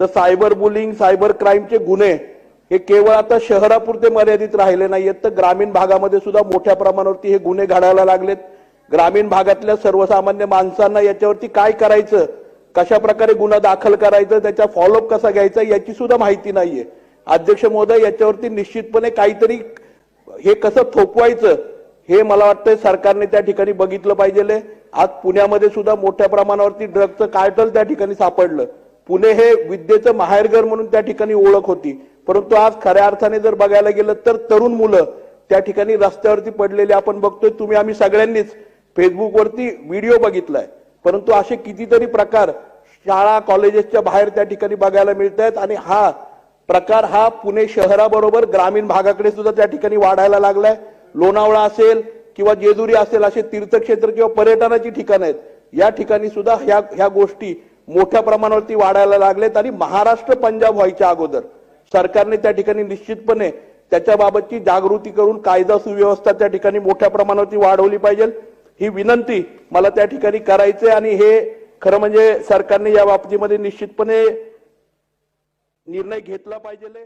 तर cyber bullying cyber क्राईमचे गुन्हे हे केवळ आता शहरापुरते मर्यादित राहिले नाहीयेत. तर ग्रामीण भागामध्ये सुद्धा मोठ्या प्रमाणावरती हे गुन्हे घडायला लागलेत. ग्रामीण भागातल्या सर्वसामान्य माणसांना याच्यावरती काय करायचं? कशा प्रकारे गुन्हा दाखल करायचा? त्याचा फॉलोअप कसा घ्यायचा? याची सुद्धा माहिती नाहीये. अध्यक्ष महोदय याच्यावरती निश्चितपणे काहीतरी हे कसं थोपवायचं हे मला वाटतंय सरकारने त्या ठिकाणी बघितलं पाहिजे आज पुण्यामध्ये सुद्धा मोठ्या प्रमाणावरती ड्रगचं कार्टल त्या ठिकाणी सापडलं. पुणे हे विद्येचं माहेरघर म्हणून त्या ठिकाणी ओळख होती. परंतु आज खऱ्या अर्थाने जर बघायला गेलं तर तरुण मुलं त्या ठिकाणी रस्त्यावरती पडलेले आपण बघतोय. तुम्ही आम्ही सगळ्यांनीच फेसबुकवरती व्हिडिओ बघितलाय. परंतु असे कितीतरी प्रकार शाळा कॉलेजेसच्या बाहेर त्या ठिकाणी बघायला मिळत आहेत आणि हा प्रकार हा पुणे शहराबरोबर ग्रामीण भागाकडे सुद्धा त्या ठिकाणी वाढायला लागलाय. लोणावळा असेल किंवा जेजुरी असेल असे तीर्थक्षेत्र किंवा पर्यटनाची ठिकाणं आहेत. या ठिकाणी सुद्धा ह्या ह्या गोष्टी मोठ्या प्रमाणावरती वाढायला लागलेत आणि महाराष्ट्र पंजाब व्हायच्या अगोदर सरकारने त्या ठिकाणी निश्चितपणे त्याच्याबाबतची जागृती करून कायदा सुव्यवस्था त्या ठिकाणी मोठ्या प्रमाणावरती वाढवली पाहिजे. ही विनंती मला त्या ठिकाणी करायचे आणि हे खरं म्हणजे सरकारने या बाबतीमध्ये निश्चितपणे निर्णय घेतला पाहिजे.